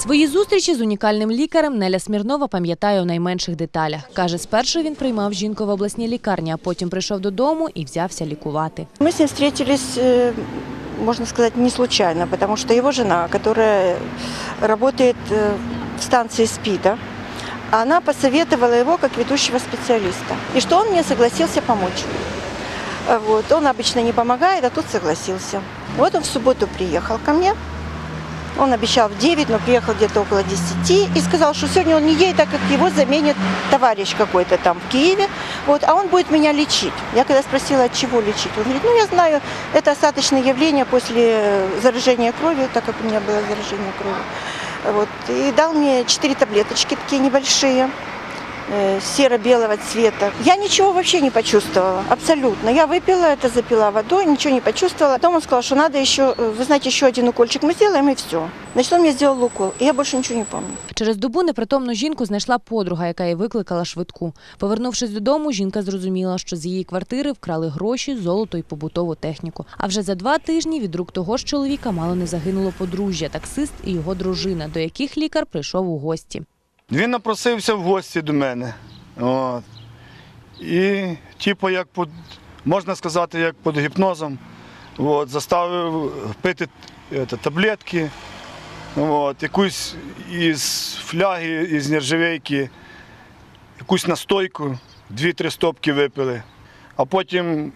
Свої зустрічі з унікальним лікарем Неля Смірнова пам'ятає у найменших деталях. Каже, спершу він приймав жінку в обласній лікарні, а потім прийшов додому і взявся лікувати. Мы с ним встретились, э, можно сказать, не случайно, потому что его жена, которая работает э, в станции СПИДа, она посоветовала его как ведущего специалиста. И что он мне согласился помочь. Э, Вот. Он обычно не помогает, а тут согласился. Вот он в субботу приехал ко мне. Он обещал в 9, но приехал где-то около 10 и сказал, что сегодня он не едет, так как его заменит товарищ какой-то там в Киеве, вот, а он будет меня лечить. Я когда спросила, от чего лечить, он говорит, ну я знаю, это остаточное явление после заражения крови, так как у меня было заражение крови. Вот, и дал мне 4 таблеточки такие небольшие, э, серо-белого цвета. Я ничего вообще не почувствовала, абсолютно. Я выпила это, запила водой, ничего не почувствовала. Потом он сказал, что надо еще, э, вы знаете, еще один укольчик мы сделаем и все. Значит, он мне сделал укол, и я больше ничего не помню. Через добу непритомну жінку знайшла подруга, яка їй викликала швидку. Повернувшись додому, жінка зрозуміла, що з її квартири вкрали гроші, золото і побутову техніку. А вже за два тижні від рук того ж чоловіка мало не загинуло подружжя, таксист і його дружина, до яких лікар прийшов у гості. Він напросився в гості до мене. От. І, типу, як під, можна сказати, як під гіпнозом, от, заставив пити е, таблетки, от, якусь із фляги, із нержавейки, якусь настойку, дві-три стопки випили. А потім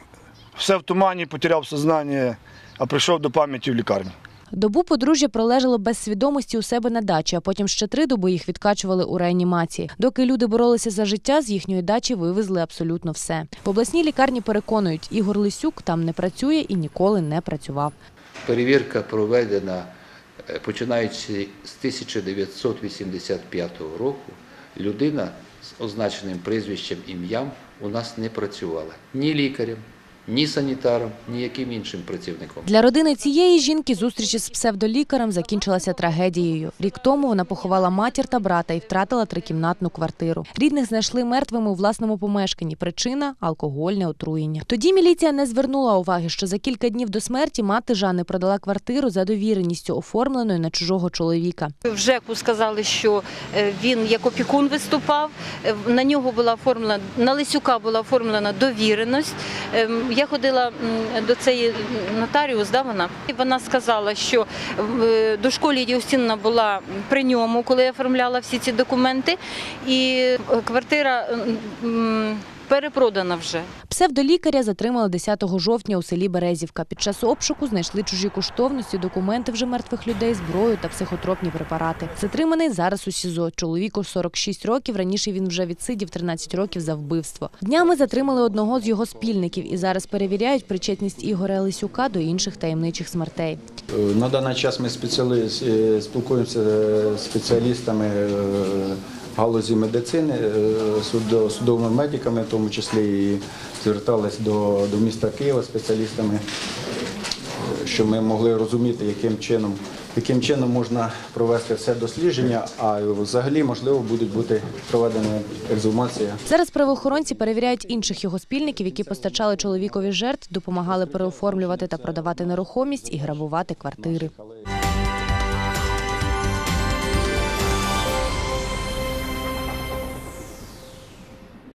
все в тумані, потеряв сознання, а прийшов до пам'яті в лікарню. Добу подружжя пролежало без свідомості у себе на дачі, а потім ще три доби їх відкачували у реанімації. Доки люди боролися за життя, з їхньої дачі вивезли абсолютно все. В обласній лікарні переконують, Ігор Лисюк там не працює і ніколи не працював. Перевірка проведена е, починаючи з 1985 року. Людина з означеним прізвищем ім'ям у нас не працювала ні лікарем, ні санітаром, ні яким іншим працівником. Для родини цієї жінки зустріч із псевдолікарем закінчилася трагедією. Рік тому вона поховала матір та брата і втратила трикімнатну квартиру. Рідних знайшли мертвими у власному помешканні. Причина алкогольне отруєння. Тоді міліція не звернула уваги, що за кілька днів до смерті мати Жани продала квартиру за довіреністю, оформленою на чужого чоловіка. В ЖЕКу сказали, що е, він як опікун виступав. Е, На нього була оформлена на Лисюка була оформлена довіреність. Я ходила до цієї нотаріус, да, вона? І вона сказала, що е, до школи Євстінна була при ньому, коли я оформляла всі ці документи, і е, квартира перепродана вже. Псевдолікаря затримали 10 жовтня у селі Березівка. Під час обшуку знайшли чужі коштовності, документи вже мертвих людей, зброю та психотропні препарати. Затриманий зараз у СІЗО. Чоловіку 46 років. Раніше він вже відсидів 13 років за вбивство. Днями затримали одного з його спільників і зараз перевіряють причетність Ігоря Лисюка до інших таємничих смертей. Е, На даний час ми е, спілкуємося з спеціалістами е, галузі медицини, е, судовими медиками, в тому числі і звертались до, до міста Києва спеціалістами, щоб ми могли розуміти, яким чином, яким чином можна провести все дослідження, а взагалі можливо будуть бути проведені екзумація. Зараз правоохоронці перевіряють інших його спільників, які постачали чоловікові жертв, допомагали переоформлювати та продавати нерухомість і грабувати квартири.